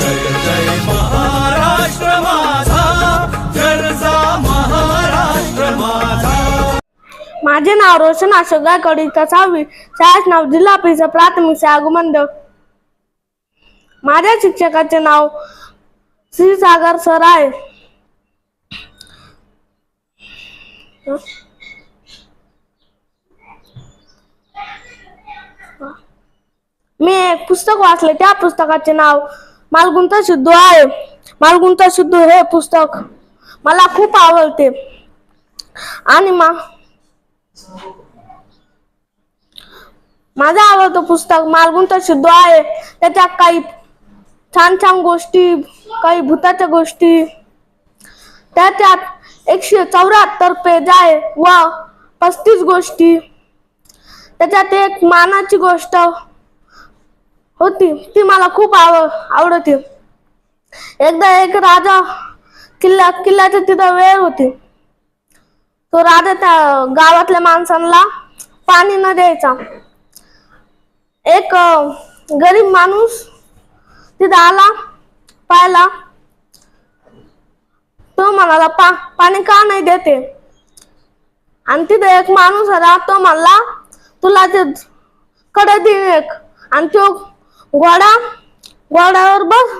जय जय महाराष्ट्र माझा गरजा महाराष्ट्र माझा. माझे नाव रोशन अशोक गायकवाड. इथं सहावी नाव जिल्हा परिषद प्राथमिक शाळा माझ्या शिक्षकाचे नाव श्रीसागर सर आहे. मी एक पुस्तक वाचले त्या पुस्तकाचे नाव मालगुंता सिद्धू आहे. मालगुंता सिद्धू हे पुस्तक मला खूप आवडते. आणि मा माझं आवडतं पुस्तक मालगुंता सिद्धू आहे. त्याच्यात काही छान छान गोष्टी काही भूताच्या गोष्टी. त्याच्यात एकशे चौऱ्याहत्तर पेज आहे व पस्तीस गोष्टी. त्याच्यात एक मानाची गोष्ट. होती ती मला खूप आव आवडती. एकदा एक राजा किल्ला किल्ल्याची तिथं वेळ होती. तो राजा त्या गावातल्या माणसांना पाणी न द्यायचा. एक गरीब माणूस तिथं आला पाहिला. तो म्हणाला पा पाणी का नाही देते? आणि तिथे एक माणूस आला तो म्हणला तुला ते कडे दे एक. आणि तो घोडा घोड्यावर बस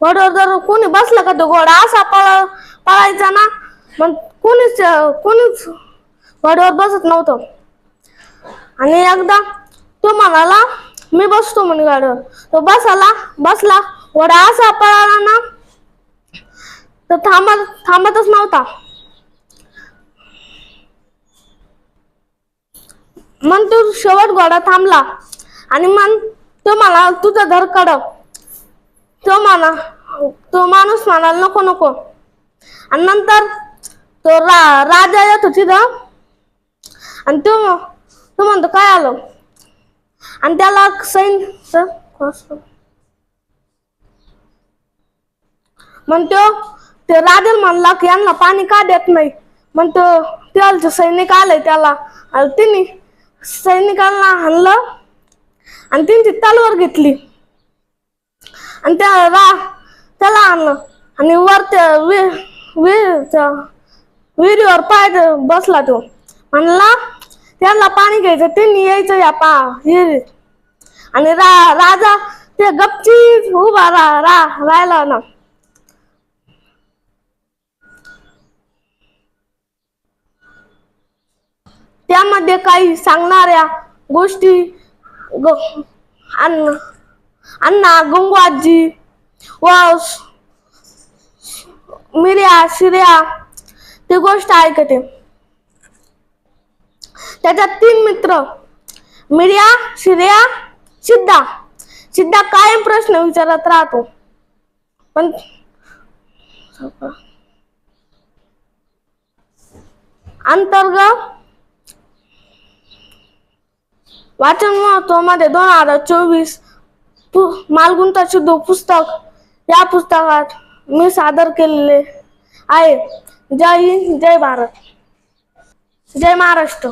घोड्यावर जर कोणी बसलं का तो घोडा असा पळ पळायचा ना. मग कोणीच कोणीच घोड्यावर बसत नव्हतं. आणि एकदा तो म्हणाला मी बसतो म्हणे गाडीवर. तो बसाला बसला. घोडा असा पळाला ना तर थांबत थांबतच नव्हता. मग तो शेवट घोडा थांबला. आणि मग तो मला तुझं घर काढव. तो म्हणा तो माणूस म्हणाला नको नको. आणि नंतर तो रा राजा येतो तिथं. आणि तो तो म्हणतो काय आलो? आणि त्याला सैन म्हणतो ते राजा म्हणला की यांना पाणी का देत नाही? म्हणतो त्याला सैनिक आलंय त्याला. आणि तिने सैनिकांना हाणलं. आणि त्यांची तलवार घेतली. आणि त्या रा त्याला आणलं. आणि वर त्या वि विहिरीवर पाय बसला तो. म्हणला त्याला पाणी घ्यायचं त्यांनी यायचं या पा विहिरीत. आणि रा राजा ते गपची उभा रा रा राहिला ना. त्यामध्ये काही सांगणाऱ्या गोष्टी अण्णा अण्णा गंगू आजी व मिर्या शिर्या ती गोष्ट ऐकते. त्याच्यात तीन मित्र मिर्या शिर्या सिद्धा. सिद्धा कायम प्रश्न विचारत राहतो. पण अंतर्गत वाचन महत्वामध्ये दोन हजार चोवीस मालगुंता शुद्ध पुस्तक. या पुस्तकात मी सादर केलेले आहे. जय हिंद जय भारत. जय महाराष्ट्र.